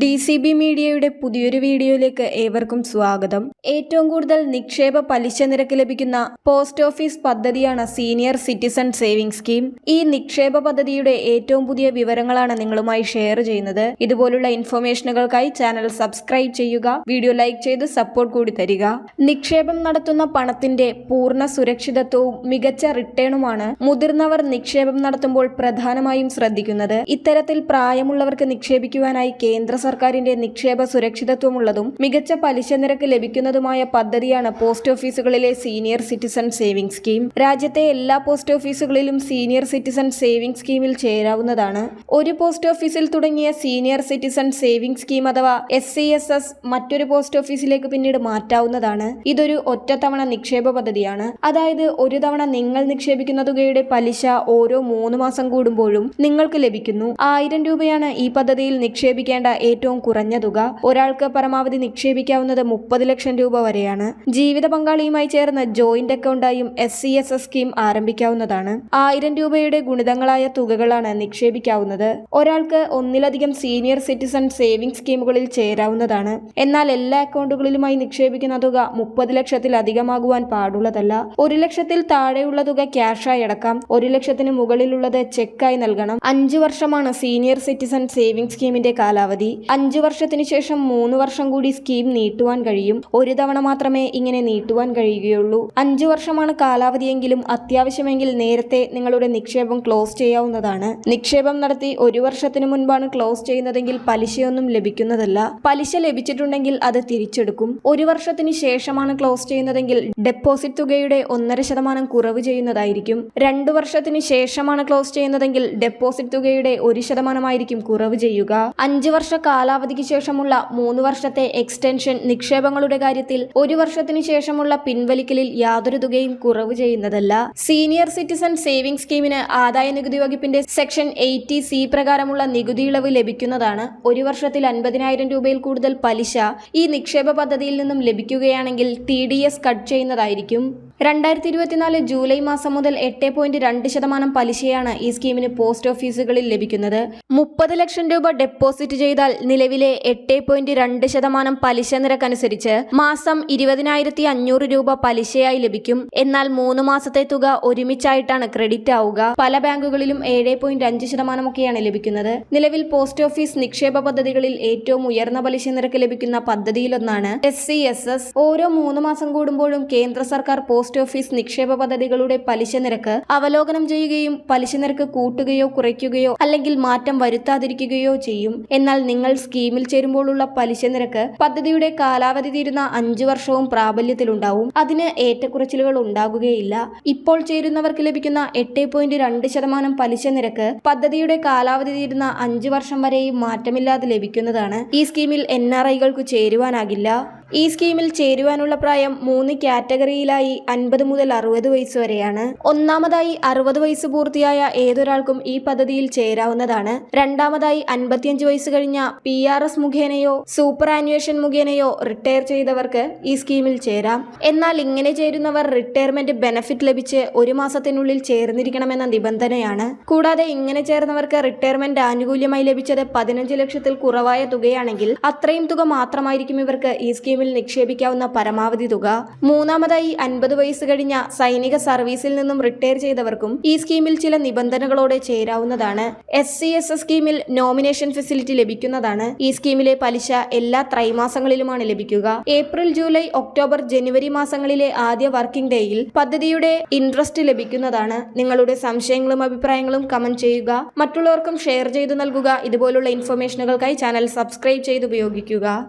D C B മീഡിയയുടെ പുതിയൊരു വീഡിയോയിലേക്ക് ഏവർക്കും സ്വാഗതം. ഏറ്റവും കൂടുതൽ നിക്ഷേപ പലിശ നിരക്ക് ലഭിക്കുന്ന പോസ്റ്റ് ഓഫീസ് പദ്ധതിയാണ് സീനിയർ സിറ്റിസൺ സേവിംഗ് സ്കീം. ഈ നിക്ഷേപ പദ്ധതിയുടെ ഏറ്റവും പുതിയ വിവരങ്ങളാണ് നിങ്ങളുമായി ഷെയർ ചെയ്യുന്നത്. ഇതുപോലുള്ള ഇൻഫർമേഷനുകൾക്കായി ചാനൽ സബ്സ്ക്രൈബ് ചെയ്യുക വീഡിയോ ലൈക്ക് ചെയ്ത് സപ്പോർട്ട് കൂടി തരിക. നിക്ഷേപം നടത്തുന്ന പണത്തിന്റെ പൂർണ സുരക്ഷിതത്വവും മികച്ച റിട്ടേണുമാണ് മുതിർന്നവർ നിക്ഷേപം നടത്തുമ്പോൾ പ്രധാനമായും ശ്രദ്ധിക്കുന്നത്. ഇത്തരത്തിൽ പ്രായമുള്ളവർക്ക് നിക്ഷേപിക്കുവാനായി കേന്ദ്ര സർക്കാരിന്റെ നിക്ഷേപ സുരക്ഷിതത്വമുള്ളതും മികച്ച പലിശ നിരക്ക് ലഭിക്കുന്നതുമായ പദ്ധതിയാണ് പോസ്റ്റ് ഓഫീസുകളിലെ സീനിയർ സിറ്റിസൺ സേവിംഗ് സ്കീം. രാജ്യത്തെ എല്ലാ പോസ്റ്റ് ഓഫീസുകളിലും സീനിയർ സിറ്റിസൺ സേവിംഗ് സ്കീമിൽ ചേരാവുന്നതാണ്. ഒരു പോസ്റ്റ് ഓഫീസിൽ തുടങ്ങിയ സീനിയർ സിറ്റിസൺ സേവിംഗ് സ്കീം അഥവാ എസ് സി എസ് എസ് മറ്റൊരു പോസ്റ്റ് ഓഫീസിലേക്ക് പിന്നീട് മാറ്റാവുന്നതാണ്. ഇതൊരു ഒറ്റത്തവണ നിക്ഷേപ പദ്ധതിയാണ്. അതായത് ഒരു തവണ നിങ്ങൾ നിക്ഷേപിക്കുന്ന തുകയുടെ പലിശ ഓരോ മൂന്ന് മാസം കൂടുമ്പോഴും നിങ്ങൾക്ക് ലഭിക്കുന്നു. ആയിരം രൂപയാണ് ഈ പദ്ധതിയിൽ നിക്ഷേപിക്കേണ്ട ഏറ്റവും കുറഞ്ഞ തുക ഒരാൾക്ക് പരമാവധി നിക്ഷേപിക്കാവുന്നത് മുപ്പത് ലക്ഷം രൂപ വരെയാണ്. ജീവിത പങ്കാളിയുമായി ചേർന്ന joint അക്കൗണ്ടായും S C S S scheme ആരംഭിക്കാവുന്നതാണ്. ആയിരം രൂപയുടെ ഗുണിതങ്ങളായ തുകകളാണ് നിക്ഷേപിക്കാവുന്നത്. ഒരാൾക്ക് ഒന്നിലധികം സീനിയർ സിറ്റിസൺ സേവിംഗ് സ്കീമുകളിൽ ചേരാവുന്നതാണ്. എന്നാൽ എല്ലാ അക്കൗണ്ടുകളിലുമായി നിക്ഷേപിക്കുന്ന തുക മുപ്പത് ലക്ഷത്തിലധികമാകുവാൻ പാടുള്ളതല്ല. ഒരു ലക്ഷത്തിൽ താഴെയുള്ള തുക ക്യാഷായി അടക്കാം. ഒരു ലക്ഷത്തിന് മുകളിലുള്ളത് ചെക്കായി നൽകണം. അഞ്ചു വർഷമാണ് സീനിയർ സിറ്റിസൺ സേവിംഗ് സ്കീമിന്റെ കാലാവധി. അഞ്ചു വർഷത്തിനു ശേഷം മൂന്ന് വർഷം കൂടി സ്കീം നീട്ടുവാൻ കഴിയും. ഒരു തവണ മാത്രമേ ഇങ്ങനെ നീട്ടുവാൻ കഴിയുകയുള്ളൂ. അഞ്ചു വർഷമാണ് കാലാവധിയെങ്കിലും അത്യാവശ്യമെങ്കിൽ നേരത്തെ നിങ്ങളുടെ നിക്ഷേപം ക്ലോസ് ചെയ്യാവുന്നതാണ്. നിക്ഷേപം നടത്തി ഒരു വർഷത്തിനു മുൻപാണ് ക്ലോസ് ചെയ്യുന്നതെങ്കിൽ പലിശയൊന്നും ലഭിക്കുന്നതല്ല. പലിശ ലഭിച്ചിട്ടുണ്ടെങ്കിൽ അത് തിരിച്ചെടുക്കും. ഒരു വർഷത്തിന് ശേഷമാണ് ക്ലോസ് ചെയ്യുന്നതെങ്കിൽ ഡെപ്പോസിറ്റ് തുകയുടെ ഒന്നര ശതമാനം കുറവ് ചെയ്യുന്നതായിരിക്കും. രണ്ടു വർഷത്തിന് ശേഷമാണ് ക്ലോസ് ചെയ്യുന്നതെങ്കിൽ ഡെപ്പോസിറ്റ് തുകയുടെ ഒരു ശതമാനമായിരിക്കും കുറവ് ചെയ്യുക. അഞ്ചു വർഷ കാലാവധിക്ക് ശേഷമുള്ള മൂന്ന് വർഷത്തെ എക്സ്റ്റൻഷൻ നിക്ഷേപങ്ങളുടെ കാര്യത്തിൽ ഒരു വർഷത്തിന് ശേഷമുള്ള പിൻവലിക്കലിൽ യാതൊരു തുകയും കുറവ് ചെയ്യുന്നതല്ല. സീനിയർ സിറ്റിസൺ സേവിംഗ് സ്കീമിന് ആദായ നികുതി വകുപ്പിന്റെ സെക്ഷൻ എയ്റ്റി സി പ്രകാരമുള്ള നികുതി ഇളവ് ലഭിക്കുന്നതാണ് ഒരു വർഷത്തിൽ അൻപതിനായിരം രൂപയിൽ കൂടുതൽ പലിശ ഈ നിക്ഷേപ പദ്ധതിയിൽ നിന്നും ലഭിക്കുകയാണെങ്കിൽ ടി ഡി എസ് കട്ട് ചെയ്യുന്നതായിരിക്കും. രണ്ടായിരത്തി ഇരുപത്തിനാല് ജൂലൈ മാസം മുതൽ എട്ട് പോയിന്റ് രണ്ട് ശതമാനം പലിശയാണ് ഈ സ്കീമിന് പോസ്റ്റ് ഓഫീസുകളിൽ ലഭിക്കുന്നത്. മുപ്പത് ലക്ഷം രൂപ ഡെപ്പോസിറ്റ് ചെയ്താൽ നിലവിലെ എട്ട് പോയിന്റ് രണ്ട് ശതമാനം പലിശ നിരക്കനുസരിച്ച് മാസം ഇരുപതിനായിരത്തി അഞ്ഞൂറ് രൂപ പലിശയായി ലഭിക്കും. എന്നാൽ മൂന്ന് മാസത്തെ തുക ഒരുമിച്ചായിട്ടാണ് ക്രെഡിറ്റ് ആവുക. പല ബാങ്കുകളിലും ഏഴ് പോയിന്റ് അഞ്ച് ശതമാനമൊക്കെയാണ് ലഭിക്കുന്നത്. നിലവിൽ പോസ്റ്റ് ഓഫീസ് നിക്ഷേപ പദ്ധതികളിൽ ഏറ്റവും ഉയർന്ന പലിശ നിരക്ക് ലഭിക്കുന്ന പദ്ധതിയിലൊന്നാണ് എസ് സി എസ് എസ്. ഓരോ മൂന്ന് മാസം കൂടുമ്പോഴും കേന്ദ്ര സർക്കാർ പോസ്റ്റ് ഓഫീസ് നിക്ഷേപ പദ്ധതികളുടെ പലിശ നിരക്ക് അവലോകനം ചെയ്യുകയും പലിശ നിരക്ക് കൂട്ടുകയോ കുറയ്ക്കുകയോ അല്ലെങ്കിൽ മാറ്റം വരുത്താതിരിക്കുകയോ ചെയ്യും. എന്നാൽ നിങ്ങൾ സ്കീമിൽ ചേരുമ്പോഴുള്ള പലിശ നിരക്ക് പദ്ധതിയുടെ കാലാവധി തീരുന്ന അഞ്ചു വർഷവും പ്രാബല്യത്തിലുണ്ടാവും. അതിന് ഏറ്റക്കുറച്ചിലുകൾ ഉണ്ടാകുകയില്ല. ഇപ്പോൾ ചേരുന്നവർക്ക് ലഭിക്കുന്ന എട്ട് പോയിന്റ് രണ്ട് ശതമാനം പലിശ നിരക്ക് പദ്ധതിയുടെ കാലാവധി തീരുന്ന അഞ്ചു വർഷം വരെയും മാറ്റമില്ലാതെ ലഭിക്കുന്നതാണ്. ഈ സ്കീമിൽ എൻ ആർ ഐകൾക്ക് ചേരുവാനാകില്ല. ഈ സ്കീമിൽ ചേരുവാനുള്ള പ്രായം മൂന്ന് കാറ്റഗറിയിലായി അൻപത് മുതൽ അറുപത് വയസ്സ് വരെയാണ്. ഒന്നാമതായി അറുപത് വയസ്സ് പൂർത്തിയായ ഏതൊരാൾക്കും ഈ പദ്ധതിയിൽ ചേരാവുന്നതാണ്. രണ്ടാമതായി അൻപത്തിയഞ്ച് വയസ്സ് കഴിഞ്ഞ പി ആർ എസ് മുഖേനയോ സൂപ്പർ ആനുവേഷൻ മുഖേനയോ റിട്ടയർ ചെയ്തവർക്ക് ഈ സ്കീമിൽ ചേരാം. എന്നാൽ ഇങ്ങനെ ചേരുന്നവർ റിട്ടയർമെന്റ് ബെനഫിറ്റ് ലഭിച്ച് ഒരു മാസത്തിനുള്ളിൽ ചേർന്നിരിക്കണമെന്ന നിബന്ധനയാണ്. കൂടാതെ ഇങ്ങനെ ചേർന്നവർക്ക് റിട്ടയർമെന്റ് ആനുകൂല്യമായി ലഭിച്ചത് പതിനഞ്ച് ലക്ഷത്തിൽ കുറവായ തുകയാണെങ്കിൽ അത്രയും തുക മാത്രമായിരിക്കും ഇവർക്ക് ഈ സ്കീമിൽ നിക്ഷേപിക്കാവുന്ന പരമാവധി തുക മൂന്നാമതായി അൻപത് വയസ്സ് കഴിഞ്ഞ സൈനിക സർവീസിൽ നിന്നും റിട്ടയർ ചെയ്തവർക്കും ഈ സ്കീമിൽ ചില നിബന്ധനകളോടെ ചേരാവുന്നതാണ്. എസ് സി എസ് എസ് സ്കീമിൽ നോമിനേഷൻ ഫെസിലിറ്റി ലഭിക്കുന്നതാണ്. ഈ സ്കീമിലെ പലിശ എല്ലാ ത്രൈമാസങ്ങളിലുമാണ് ലഭിക്കുക. ഏപ്രിൽ ജൂലൈ ഒക്ടോബർ ജനുവരി മാസങ്ങളിലെ ആദ്യ വർക്കിംഗ് ഡേയിൽ പദ്ധതിയുടെ ഇൻട്രസ്റ്റ് ലഭിക്കുന്നതാണ്. നിങ്ങളുടെ സംശയങ്ങളും അഭിപ്രായങ്ങളും കമന്റ് ചെയ്യുക. മറ്റുള്ളവർക്കും ഷെയർ ചെയ്തു നൽകുക. ഇതുപോലുള്ള ഇൻഫർമേഷനുകൾക്കായി ചാനൽ സബ്സ്ക്രൈബ് ചെയ്ത് ഉപയോഗിക്കുക.